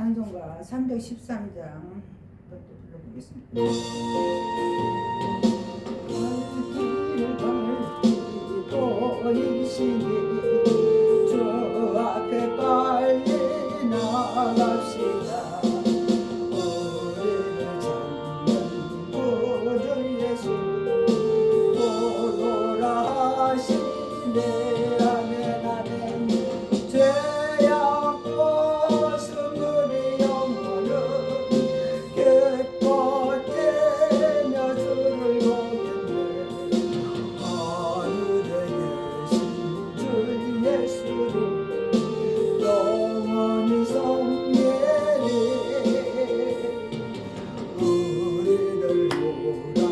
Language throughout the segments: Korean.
산송가 313장부터 불러보겠습니다. Lord.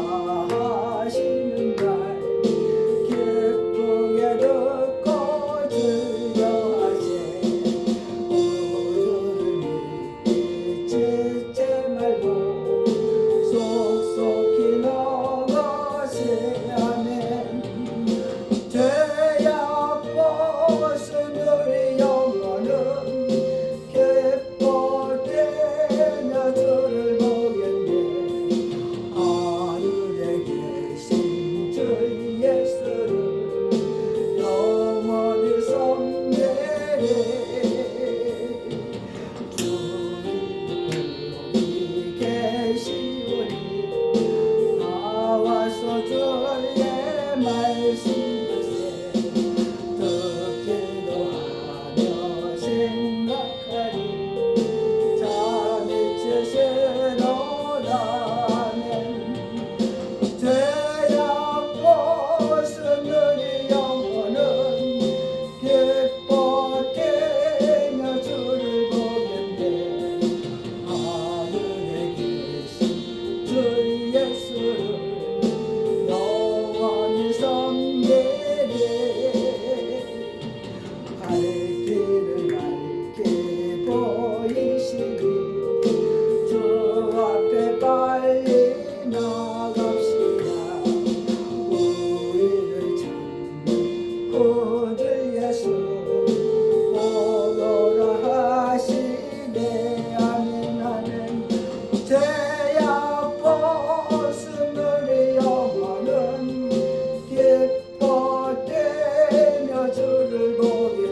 주를 보며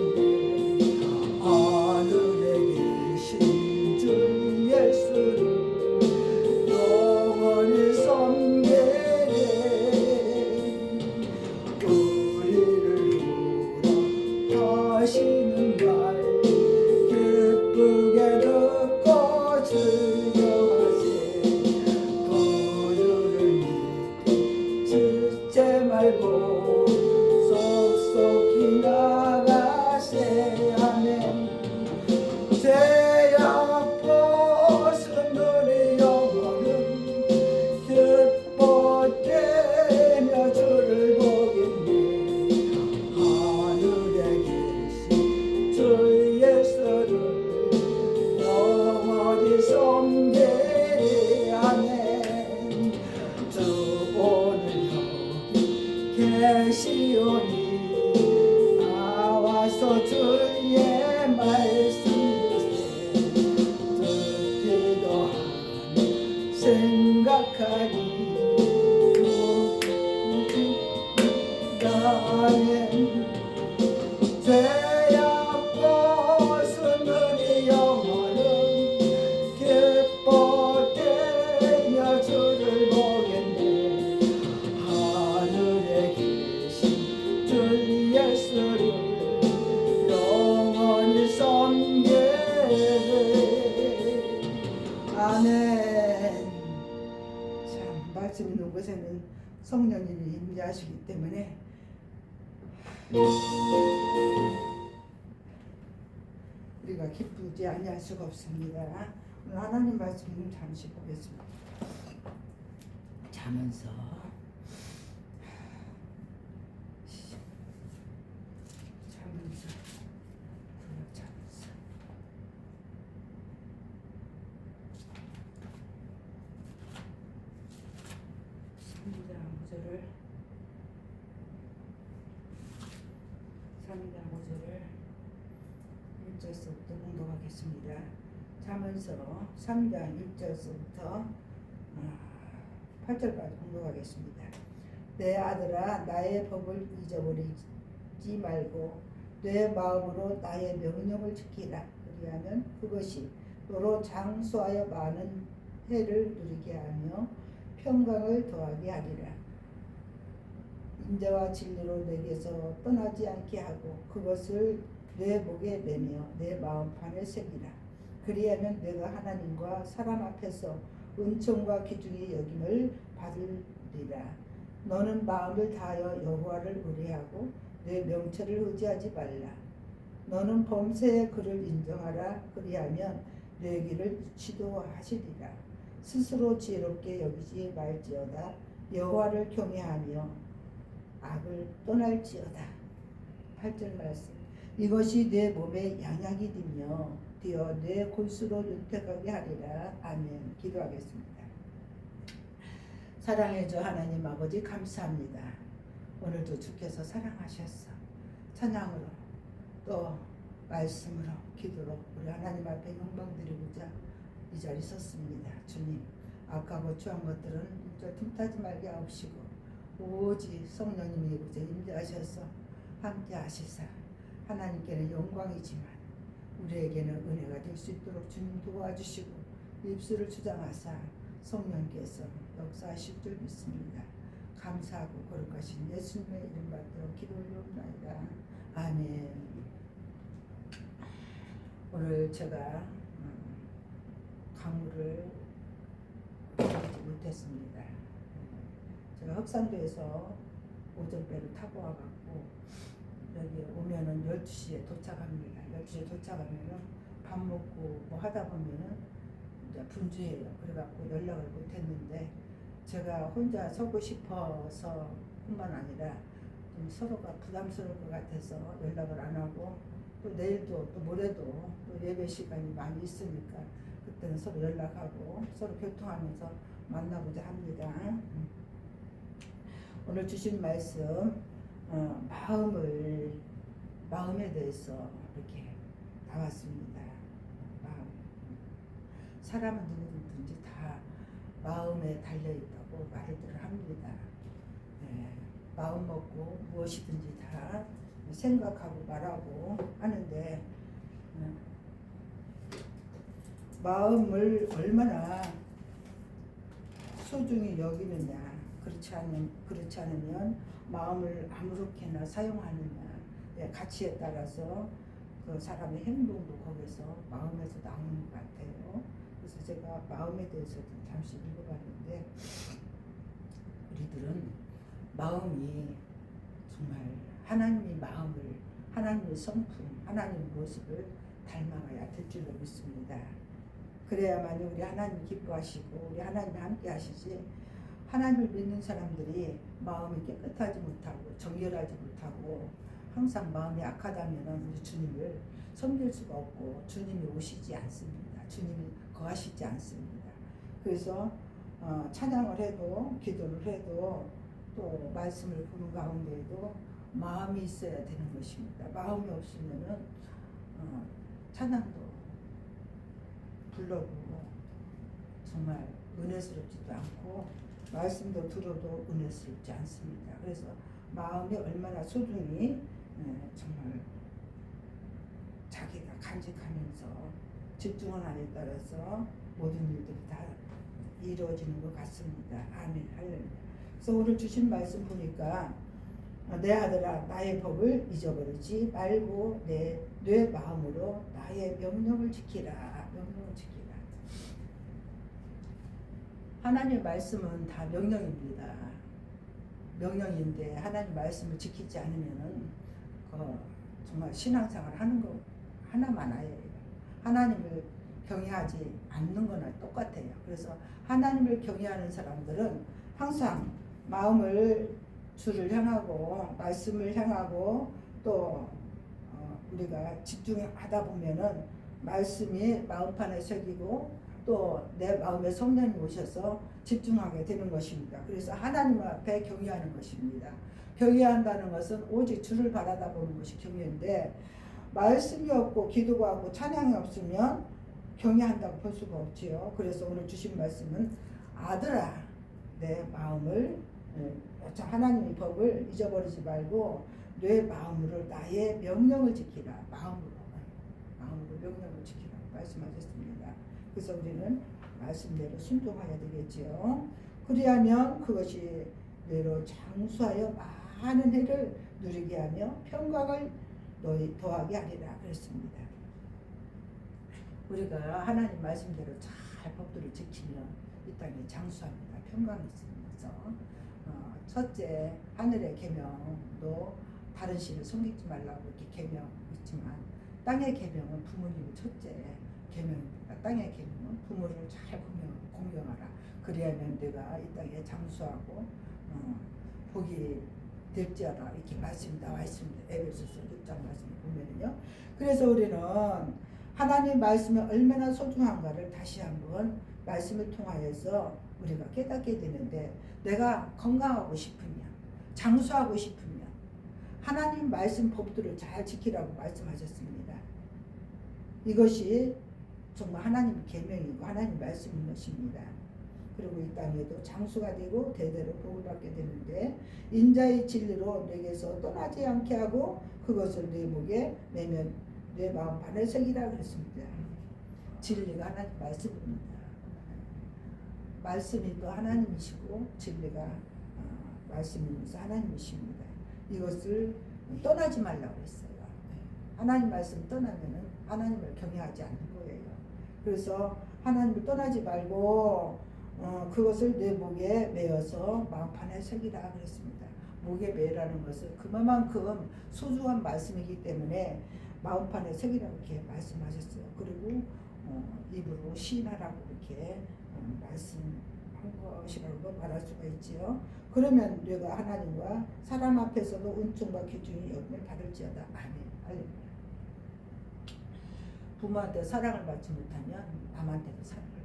我心有你 두지 아니할 수가 없습니다. 하나님 말씀을 잠시 보겠습니다. 자면서 자문서 3장 1절서부터 8절까지 공독하겠습니다. 내 아들아 나의 법을 잊어버리지 말고 내 마음으로 나의 명령을 지키라. 그리하면 그것이 너로 장수하여 많은 해를 누리게 하며 평강을 더하게 하리라. 인자와 진리로 내게서 떠나지 않게 하고 그것을 내 목에 매며 내 마음판에 새기라. 그리하면 내가 하나님과 사람 앞에서 은총과 기중의 여김을 받으리라. 너는 마음을 다하여 여호와를 의뢰하고 내 명철을 의지하지 말라. 너는 범죄의 그를 인정하라. 그리하면 내 길을 지도하시리라. 스스로 지혜롭게 여기지 말지어다. 여호와를 경외하며 악을 떠날지어다. 8절 말씀. 이것이 내 몸에 양약이 되며 되어 내 골수로 윤택하게 하리라. 아멘. 기도하겠습니다. 사랑해 주 하나님 아버지 감사합니다. 오늘도 주께서 사랑하셨어. 찬양으로 또 말씀으로 기도로 우리 하나님 앞에 영광 드리고자 이 자리 섰습니다. 주님 아까 고 추한 것들은 저 틈타지 말게 하옵시고 오직 성령님이 그저 임재하셔서 함께 하시사 하나님께는 영광이지만 우리에게는 은혜가 될 수 있도록 주님 도와주시고 입술을 주장하사 성령께서 역사하실 줄 믿습니다. 감사하고 거룩하신 예수님의 이름 받들어 기도 올려옵나이다. 아멘. 오늘 제가 음, 강의를 드리지 못했습니다. 제가 흑산도에서 오전배를 타고 와갖고 여기 오면은 12시에 도착합니다. 12시에 도착하면은 밥 먹고 뭐 하다 보면은 이제 분주해요. 그래갖고 연락을 못했는데 제가 혼자 서고 싶어서 뿐만 아니라 좀 서로가 부담스러울 것 같아서 연락을 안 하고 또 내일도 또 모레도 또 예배 시간이 많이 있으니까 그때는 서로 연락하고 서로 교통하면서 만나보자 합니다. 오늘 주신 말씀 어, 마음을 마음에 대해서 이렇게 나왔습니다. 마음. 사람은 누구든지 다 마음에 달려 있다고 말들 합니다. 네, 마음 먹고 무엇이든지 다 생각하고 말하고 하는데 음, 마음을 얼마나 소중히 여기느냐 그렇지 않으면 그렇지 않으면 마음을 아무렇게나 사용하느냐 예, 가치에 따라서 그 사람의 행동도 거기서 마음에서 나오는 것 같아요. 그래서 제가 마음에 대해서 좀 잠시 읽어봤는데 우리들은 마음이 정말 하나님의 마음을 하나님의 성품, 하나님의 모습을 닮아가야 될 줄로 믿습니다. 그래야만 우리 하나님 기뻐하시고 우리 하나님 함께 하시지 하나님을 믿는 사람들이 마음이 깨끗하지 못하고 정결하지 못하고 항상 마음이 악하다면 우리 주님을 섬길 수가 없고 주님이 오시지 않습니다. 주님이 거하시지 않습니다. 그래서 어, 찬양을 해도 기도를 해도 또 말씀을 부는 가운데에도 마음이 있어야 되는 것입니다. 마음이 없으면은 어, 찬양도 불러도 정말 은혜스럽지도 않고 말씀도 들어도 은혜스럽지 않습니다. 그래서 마음이 얼마나 소중히 네, 정말 자기가 간직하면서 집중하는에 따라서 모든 일들이 다 이루어지는 것 같습니다. 아멘. 할렐루야. 그래서 오늘 주신 말씀 보니까 내 아들아 나의 법을 잊어버리지 말고 내, 내 마음으로 나의 명령을 지키라. 명령을 지키라. 하나님의 말씀은 다 명령입니다. 명령인데 하나님 말씀을 지키지 않으면은 그 정말 신앙생활 하는 거 하나만 아예요. 하나님을 경외하지 않는 거나 똑같아요. 그래서 하나님을 경외하는 사람들은 항상 마음을 주를 향하고 말씀을 향하고 또 어, 우리가 집중하다 보면은 말씀이 마음판에 새기고 또 내 마음에 성령이 오셔서 집중하게 되는 것입니다. 그래서 하나님 앞에 경외하는 것입니다. 경외한다는 것은 오직 주를 바라다 보는 것이 경외인데 말씀이 없고 기도가 없고 찬양이 없으면 경외한다고 볼 수가 없지요. 그래서 오늘 주신 말씀은 아들아 내 마음을 어, 자, 하나님의 법을 잊어버리지 말고 내 마음으로 나의 명령을 지키라 마음으로 마음으로 명령을 지키라 말씀하셨습니다. 그래서 우리는 말씀대로 순종해야 되겠지요. 그리하면 그것이 내로 장수하여 많은 해를 누리게 하며 평강을 너희 더하게 하리라 그랬습니다. 우리가 하나님 말씀대로 잘 법도를 지키면 이 땅에 장수합니다. 평강이 있으면서 어, 첫째 하늘의 계명도 다른 신을 섬기지 말라고 이렇게 계명 있지만 땅의 계명은 부모님이 첫째 계명입니다. 땅의 계명은 부모를 잘 공경, 공경하라. 그리하면 내가 이 땅에 장수하고 어, 복이 될지어다 이렇게 말씀이 나와 있습니다. 에베소서 6장 말씀을 보면요. 그래서 우리는 하나님 말씀이 얼마나 소중한가를 다시 한번 말씀을 통하여서 우리가 깨닫게 되는데 내가 건강하고 싶으면 장수하고 싶으면 하나님 말씀 법들을 잘 지키라고 말씀하셨습니다. 이것이 정말 하나님 계명이고 하나님 말씀인 것입니다. 그리고 이 땅에도 장수가 되고 대대로 복을 받게 되는데 인자의 진리로 내게서 떠나지 않게 하고 그것을 내 목에 매면 내 마음 반을 새기라 그랬습니다. 진리가 하나님 말씀입니다. 말씀이 또 하나님이시고 진리가 어, 말씀이면서 하나님이십니다. 이것을 떠나지 말라고 했어요. 하나님 말씀 떠나면은 하나님을 경외하지 않는 거예요. 그래서 하나님을 떠나지 말고 어, 그것을 내 목에 매어서 마음판에 새기라 그랬습니다. 목에 매라는 것은 그만큼 소중한 말씀이기 때문에 마음판에 새기라고 이렇게 말씀하셨어요. 그리고 어, 입으로 시인하라고 이렇게 어, 말씀한 것이라고 말할 수가 있지요. 그러면 내가 하나님과 사람 앞에서도 은총과 기준이 여김을 받을지어다. 아멘. 부모한테 사랑을 받지 못하면 남한테도 못합니다.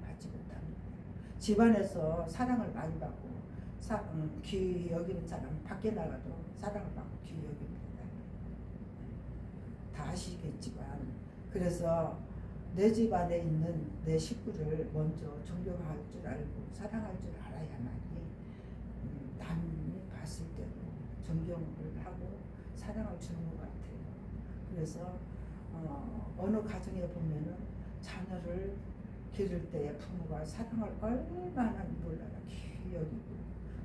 집안에서 사랑을 많이 받고 사, 음, 귀 여기는 사람 밖에 나가도 사랑을 받고 귀 여깁니다. 다 아시겠지만 그래서 내 집 안에 있는 내 식구를 먼저 존경할 줄 알고 사랑할 줄 알아야만이 음, 남이 봤을 때도 존경을 하고 사랑을 주는 것 같아요. 그래서 어, 어느 가정에 보면은 자녀를 기를 때에 부모가 사랑을 얼마나 몰라요. 귀여기고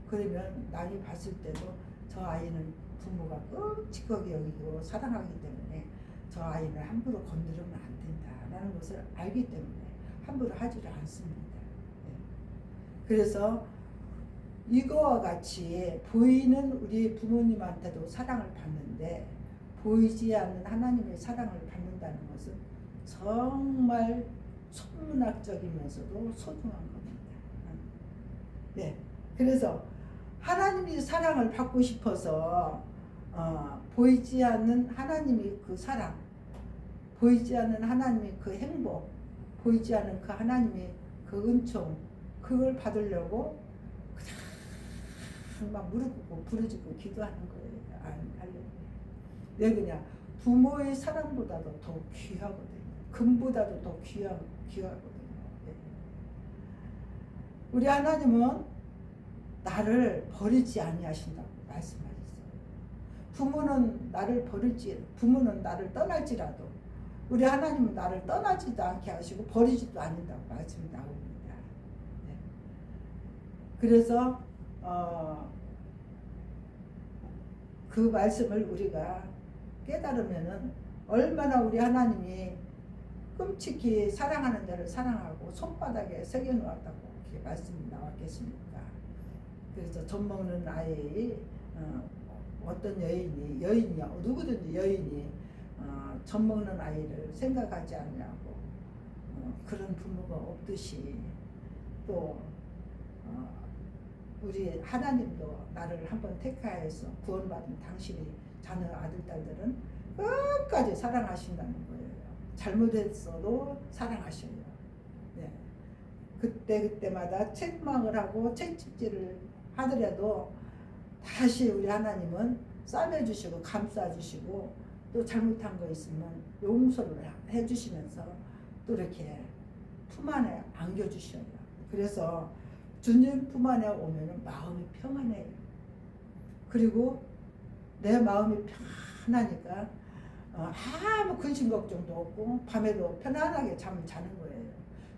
그러면 남이 봤을 때도 저 아이는 부모가 끔찍하게 여기고 사랑하기 때문에 저 아이를 함부로 건드리면 안 된다라는 것을 알기 때문에 함부로 하지를 않습니다. 네. 그래서 이거와 같이 보이는 우리 부모님한테도 사랑을 받는데 보이지 않는 하나님의 사랑을 받는다는 것은 정말 천문학적이면서도 소중한 겁니다. 네. 그래서 하나님이 사랑을 받고 싶어서 어, 보이지 않는 하나님의 그 사랑, 보이지 않는 하나님의 그 행복, 보이지 않는 그 하나님의 그 은총, 그걸 받으려고 그냥 막 무릎 꿇고 부르짖고 기도하는 거예요. 왜 그냐? 부모의 사랑보다도 더 귀하거든요. 금보다도 더 귀하, 귀하거든요. 네. 우리 하나님은 나를 버리지 아니하신다고 말씀하셨어요. 부모는 나를 버릴지, 부모는 나를 떠날지라도 우리 하나님은 나를 떠나지도 않게 하시고 버리지도 않는다고 말씀이 나옵니다. 네. 그래서 어, 그 말씀을 우리가 깨달으면은 얼마나 우리 하나님이 끔찍히 사랑하는 자를 사랑하고 손바닥에 새겨 놓았다고 이렇게 말씀이 나왔겠습니까? 그래서 젖 먹는 아이 어, 떤 여인이 여인이야 누구든지 여인이 어, 젖 먹는 아이를 생각하지 않냐고 어, 그런 부모가 없듯이 또 어, 우리 하나님도 나를 한번 택하여서 구원받은 당신이 자녀 아들 딸들은 끝까지 사랑하신다는 거예요. 잘못했어도 사랑하셔요. 네. 그때 그때마다 책망을 하고 책찍질을 하더라도 다시 우리 하나님은 싸매주시고 감싸주시고 또 잘못한 거 있으면 용서를 해주시면서 또 이렇게 품 안에 안겨주셔요. 그래서 주님 품 안에 오면은 마음이 평안해요. 그리고 내 마음이 편하니까 어, 아무 근심 걱정도 없고 밤에도 편안하게 잠을 자는 거예요.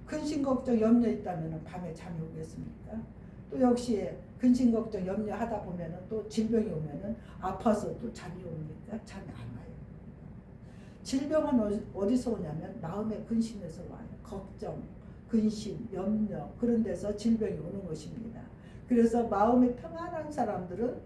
근심 걱정 염려 있다면 밤에 잠이 오겠습니까? 또 역시 근심 걱정 염려 하다 보면은 또 질병이 오면은 아파서 또 잠이 옵니까? 잠이 안 와요. 질병은 어디- 어디서 오냐면 마음의 근심에서 와요. 걱정, 근심, 염려 그런 데서 질병이 오는 것입니다. 그래서 마음이 평안한 사람들은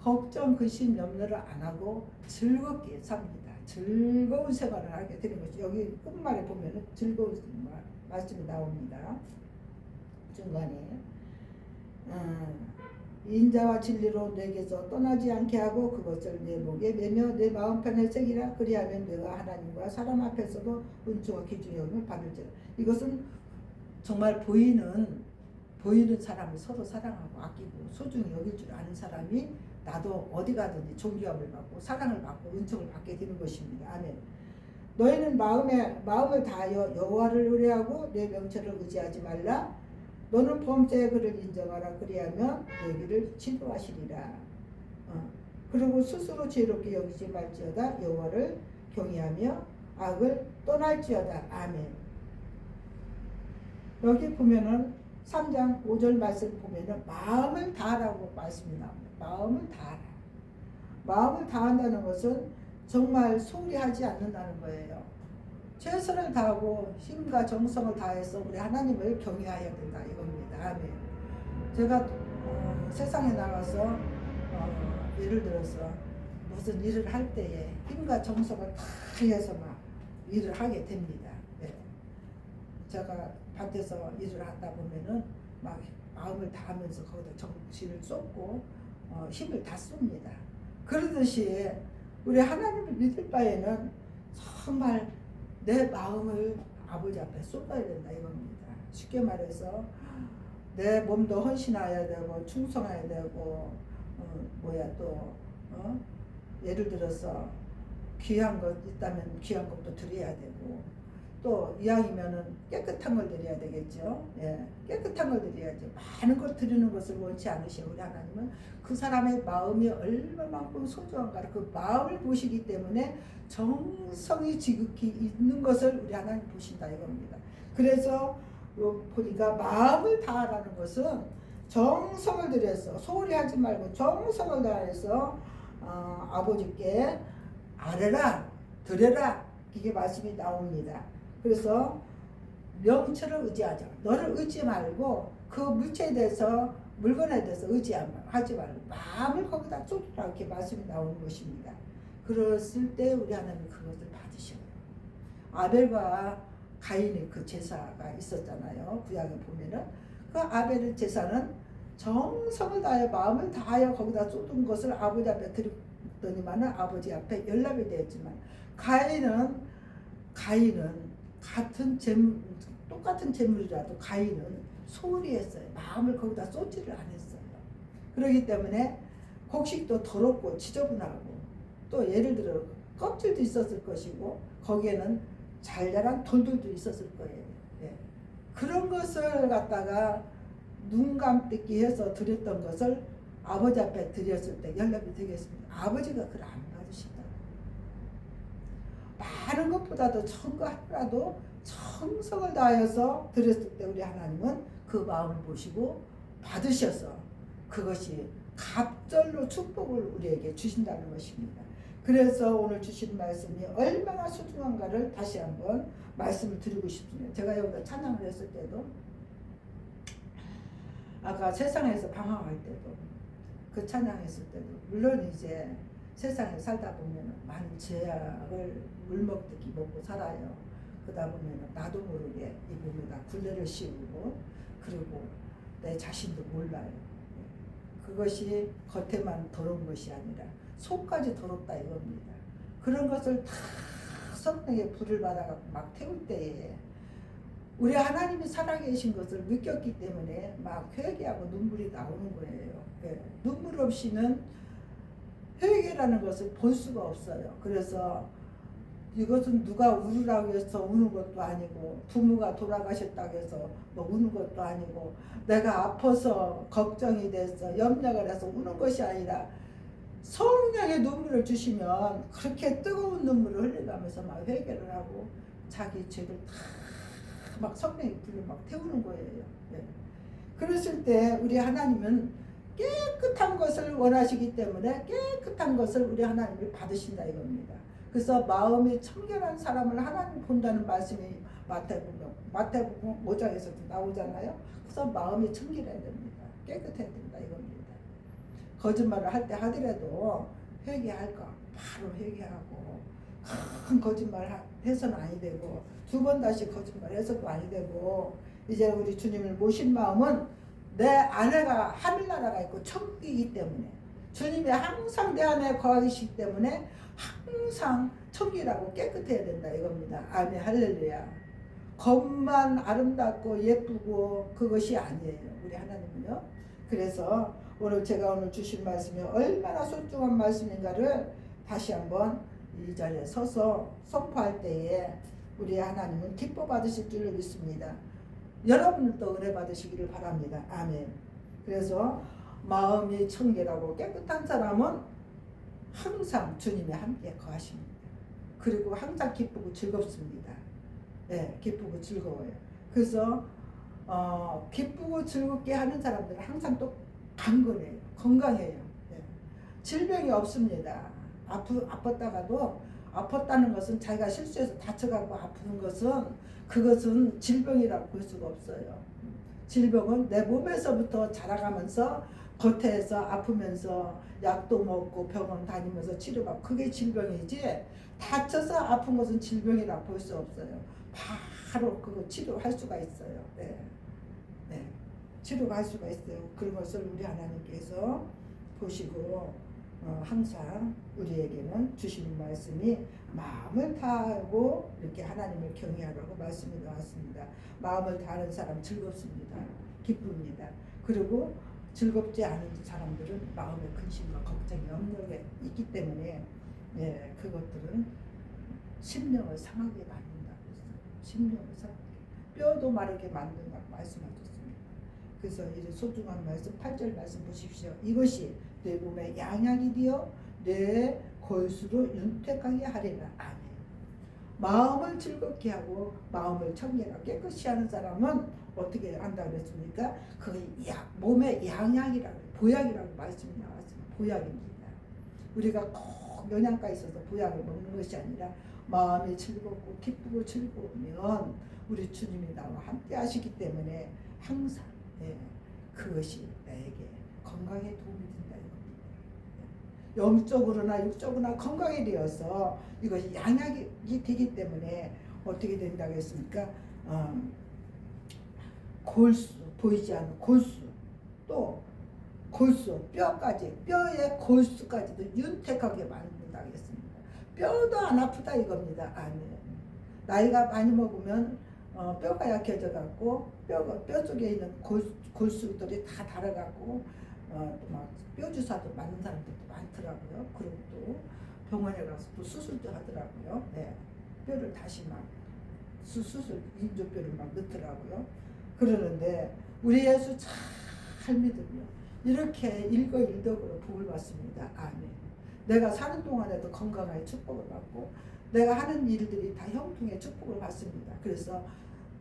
걱정, 근심, 염려를 안 하고 즐겁게 삽니다. 즐거운 생활을 하게 되는 것이 여기 끝말에 보면은 즐거운 말- 말씀이 나옵니다. 중간에. 음, 인자와 진리로 내게서 떠나지 않게 하고 그것을 내 목에 매며 내 마음 편에 새기라. 그리하면 내가 하나님과 사람 앞에서도 은총과 기중의 영을 받을지라 이것은 정말 보이는 보이는 사람을 서로 사랑하고 아끼고 소중히 여길 줄 아는 사람이 나도 어디 가든지 존귀함을 받고 사랑을 받고 은총을 받게 되는 것입니다. 아멘. 너희는 마음에 마음을 다하여 여호와를 의뢰하고 내 명철을 의지하지 말라. 너는 범죄의 그를 인정하라 그리하면 너희를 치료하시리라. 어. 그리고 스스로 죄롭게 여기지 말지어다 여호와를 경외하며 악을 떠날지어다. 아멘. 여기 보면은 3장 5절 말씀 보면은 마음을 다하라고 말씀이 나옵니다. 마음을 다하라. 마음을 다한다는 것은 정말 소홀히 하지 않는다는 거예요. 최선을 다하고 힘과 정성을 다해서 우리 하나님을 경외해야 된다 이겁니다. 아멘. 제가 어, 세상에 나가서 어, 예를 들어서 무슨 일을 할 때에 힘과 정성을 다 해서 막 일을 하게 됩니다. 네. 제가 밭에서 일을 하다 보면은 막 마음을 다하면서 거기다 정신을 쏟고 어, 힘을 다 쏩니다. 그러듯이 우리 하나님을 믿을 바에는 정말 내 마음을 아버지 앞에 쏟아야 된다 이겁니다. 쉽게 말해서 내 몸도 헌신해야 되고 충성해야 되고 어, 뭐야 또 어? 예를 들어서 귀한 것 있다면 귀한 것도 드려야 되고 또 이왕이면은 깨끗한 걸 드려야 되겠죠. 예, 깨끗한 걸 드려야죠. 많은 걸 드리는 것을 원치 않으시오 우리 하나님은 그 사람의 마음이 얼마만큼 소중한가 그 마음을 보시기 때문에 정성이 지극히 있는 것을 우리 하나님 보신다 이겁니다. 그래서 요 보니까 마음을 다하라는 것은 정성을 들여서 소홀히 하지 말고 정성을 다해서 어, 아버지께 아뢰라 드려라 이게 말씀이 나옵니다. 그래서 명철을 의지하자. 너를 의지 말고 그 물체에 대해서 물건에 대해서 의지하지 말고 마음을 거기다 쏟으라 이렇게 말씀이 나오는 것입니다. 그랬을 때 우리 하나님 그것을 받으셔요. 아벨과 가인의 그 제사가 있었잖아요. 구약에 보면은 그 아벨의 제사는 정성을 다하여 마음을 다하여 거기다 쏟은 것을 아버지 앞에 드렸더니만은 아버지 앞에 연락이 되었지만 가인은 가인은 같은 재물 똑같은 재물이라도 가인은 소홀히 했어요. 마음을 거기다 쏟지를 않았어요. 그렇기 때문에 곡식도 더럽고 지저분하고 또 예를 들어 껍질도 있었을 것이고 거기에는 잘자란 돌들도 있었을 거예요. 예. 그런 것을 갖다가 눈 감뜨기 해서 드렸던 것을 아버지 앞에 드렸을 때 연락이 되겠습니다. 아버지가 그걸 안. 많은 것보다도 하나도 정성을 다해서 드렸을 때 우리 하나님은 그 마음을 보시고 받으셔서 그것이 갑절로 축복을 우리에게 주신다는 것입니다. 그래서 오늘 주신 말씀이 얼마나 소중한가를 다시 한번 말씀을 드리고 싶습니다. 제가 여기다 찬양을 했을 때도 아까 세상에서 방황할 때도 그 찬양했을 때도 물론 이제 세상에 살다 보면 많은 죄악을 물먹듯이 먹고 살아요. 그러다 보면 나도 모르게 이 몸에다 굴레를 씌우고 그리고 내 자신도 몰라요. 그것이 겉에만 더러운 것이 아니라 속까지 더럽다 이겁니다. 그런 것을 다 성령의 불을 받아 막 태울 때에 우리 하나님이 살아계신 것을 느꼈기 때문에 막 회개하고 눈물이 나오는 거예요. 예. 눈물 없이는 회개라는 것을 볼 수가 없어요. 그래서 이것은 누가 울으라고 해서 우는 것도 아니고 부모가 돌아가셨다고 해서 뭐 우는 것도 아니고 내가 아파서 걱정이 돼서 염려가 돼서 우는 것이 아니라 성령의 눈물을 주시면 그렇게 뜨거운 눈물을 흘려가면서 막 회개를 하고 자기 죄를 다 막 성령의 불로 막 태우는 거예요. 예. 그랬을 때 우리 하나님은 깨끗한 것을 원하시기 때문에 깨끗한 것을 우리 하나님이 받으신다 이겁니다. 그래서 마음이 청결한 사람을 하나님 본다는 말씀이 마태복음 마태복음 5장에서도 나오잖아요. 그래서 마음이 청결해야 됩니다. 깨끗해야 된다 이겁니다. 거짓말을 할 때 하더라도 회개할 거 바로 회개하고 큰 거짓말 하- 해서는 아니 되고 두 번 다시 거짓말 해서도 아니 되고 이제 우리 주님을 모신 마음은 내 아내가 하늘나라가 있고 천국이기 때문에 주님이 항상 내 안에 거하시기 때문에 항상 청결하고 깨끗해야 된다 이겁니다. 아멘 할렐루야. 겉만 아름답고 예쁘고 그것이 아니에요. 우리 하나님은요. 그래서 오늘 제가 오늘 주신 말씀이 얼마나 소중한 말씀인가를 다시 한번 이 자리에 서서 선포할 때에 우리 하나님은 기뻐 받으실 줄로 믿습니다. 여러분들도 은혜 받으시기를 바랍니다. 아멘. 그래서 마음이 청결하고 깨끗한 사람은 항상 주님이 함께 거하십니다. 그리고 항상 기쁘고 즐겁습니다. 네, 기쁘고 즐거워요. 그래서 어, 기쁘고 즐겁게 하는 사람들은 항상 또 강건해요. 건강해요. 네. 질병이 없습니다. 아프, 아팠다가도 아팠다는 것은 자기가 실수해서 다쳐갖고 아프는 것은 그것은 질병이라고 볼 수가 없어요. 질병은 내 몸에서부터 자라가면서 겉에서 아프면서 약도 먹고 병원 다니면서 치료받고 그게 질병이지 다쳐서 아픈 것은 질병이라고 볼수 없어요. 바로 그거 치료할 수가 있어요. 네. 네. 치료가 할 수가 있어요. 그런 것을 우리 하나님께서 보시고 어, 항상 우리에게는 주시는 말씀이 마음을 다하고 이렇게 하나님을 경외하라고 말씀이 나왔습니다. 마음을 다하는 사람 즐겁습니다. 기쁩니다. 그리고 즐겁지 않은 사람들은 마음에 근심과 걱정이 없는 게 있기 때문에 예, 그것들은 심령을 상하게 만든다고 했어요. 심령을 상하게. 뼈도 마르게 만든다고 말씀하셨습니다. 그래서 이 소중한 말씀 8절 말씀 보십시오. 이것이 내 몸에 양약이 되어 내 골수로 윤택하게 하리라. 아멘. 마음을 즐겁게 하고 마음을 청결하고 깨끗이 하는 사람은 어떻게 한다 그랬습니까? 그 약, 몸의 양약이라고 보약이라고 말씀이 나왔습니다. 보약입니다. 우리가 꼭 영양가 있어서 보약을 먹는 것이 아니라 마음이 즐겁고 기쁘고 즐거우면 우리 주님이 나와 함께 하시기 때문에 항상 예, 그것이 나에게 건강에 도움이 된다. 예. 영적으로나 육적으로나 건강에 되어서 이것이 양약이 되기 때문에 어떻게 된다고 했습니까? 어, 골수 보이지 않는 골수 또 골수 뼈까지 뼈의 골수까지도 윤택하게 만든다고 했습니다. 뼈도 안 아프다 이겁니다. 아멘. 나이가 많이 먹으면 어, 뼈가 약해져 갖고 뼈가 뼈 쪽에 있는 골, 골수들이 다 달아갖고 어, 막뼈 주사도 맞는 사람들도 많더라고요. 그리고 또 병원에 가서 또 수술도 하더라고요. 네. 뼈를 다시 막 수, 수술 인조뼈를 막 넣더라고요. 그러는데 우리 예수 잘 믿으면 이렇게 일거 일덕으로 복을 받습니다. 아멘. 내가 사는 동안에도 건강하게 축복을 받고 내가 하는 일들이 다 형통의 축복을 받습니다. 그래서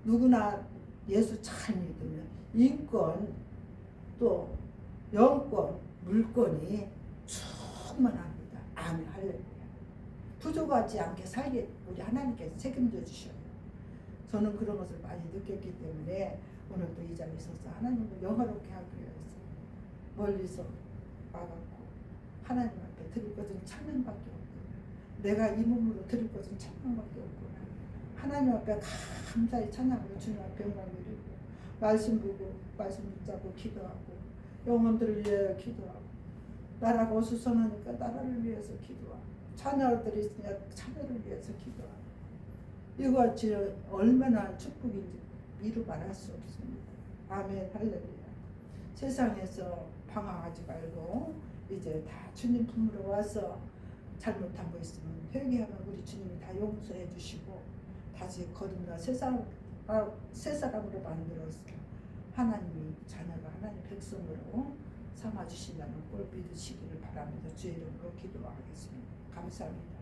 누구나 예수 잘 믿으면 인권 또 영권 물권이 충만합니다. 아멘 할렐루야. 부족하지 않게 살게 우리 하나님께서 책임져 주셔요. 저는 그런 것을 많이 느꼈기 때문에 오늘 또이 자리에 서서 하나님을 영화롭게 하기 위해서 멀리서 와갖고 하나님 앞에 드릴 것은 찬양밖에 없구나. 내가 이 몸으로 드릴 것은 찬양밖에 없구나. 하나님 앞에 감사히 찬양하고 주님 앞에 영광 드리고 말씀 보고 말씀 붙잡고 기도하고 영혼들을 위해 기도하고 나라가 어수선하니까 나라를 위해서 기도하고 자녀들이 있으니까 자녀를 위해서 기도하고 이거 지 얼마나 축복인지 미루 말할 수 없습니다. 아멘 할렐루야. 세상에서 방황하지 말고 이제 다 주님 품으로 와서 잘못한 거 있으면 회개하면 우리 주님이 다 용서해 주시고 다시 거듭나 새 사람 아, 새 사람으로 만들어서 하나님이 자녀가 하나님 백성으로 삼아 주신다는 걸 믿으시기를 바랍니다. 주의 이름으로 기도하겠습니다. 감사합니다.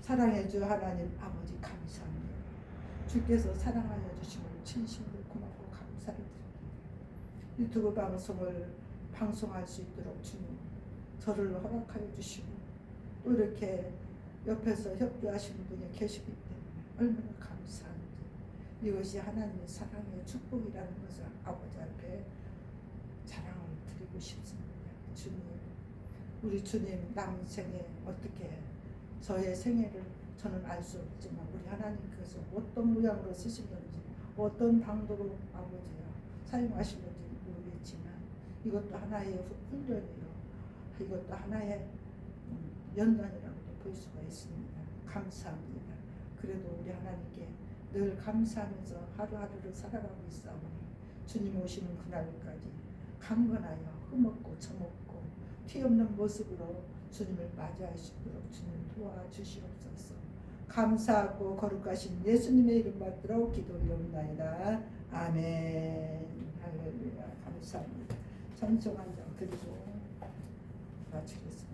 사랑해 주 하나님 아버지 감사합니다. 주께서 사랑하여 주심을 진심으로 고맙고 감사를 드립니다. 유튜브 방송을 방송할 수 있도록 주님 저를 허락하여 주시고 또 이렇게 옆에서 협조하시는 분이 계시기 때문에 얼마나 감사합니다. 이것이 하나님의 사랑의 축복이라는 것을 아버지 앞에 자랑을 드리고 싶습니다. 주님, 우리 주님 남은 생에 어떻게 저의 생애를 저는 알 수 없지만 우리 하나님께서 어떤 모양으로 쓰시는지 어떤 방도로 아버지야 사용하시는지 모르겠지만 이것도 하나의 훈련이요. 이것도 하나의 음, 연단이라고도 볼 수가 있습니다. 감사합니다. 그래도 우리 하나님께 늘 감사하면서 하루하루를 살아가고 있사오니 주님 오시는 그날까지 강건하여 흠없고 처먹고 티 없는 모습으로 주님을 있도록 주님 도와주시옵소서. 감사하고 거룩하신 예수님의 이름 받들어 기도 올려옵나이다. 아멘. 할렐루야. 감사합니다. 찬송 한장 드리고 마치겠습니다.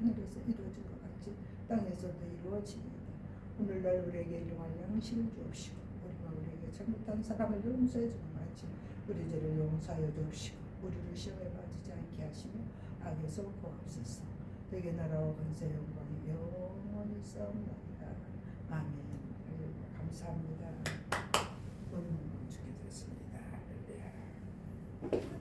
하늘에서 이루어진 것 같이 땅에서도 이루어집니다. 오늘날 우리에게 일용할 양식을 주옵시고 우리가 우리에게 잘못한 사람을 용서해 주는 같이 우리 죄를 용서하여 주옵시고 우리를 시험에 빠지지 않게 하시며 악에서 구하옵소서. 되게 나라와 건세 영광이 영원히 싸움나이다. 아멘. 감사합니다. 음, 오늘 주게 됐습니다. 할렐루야.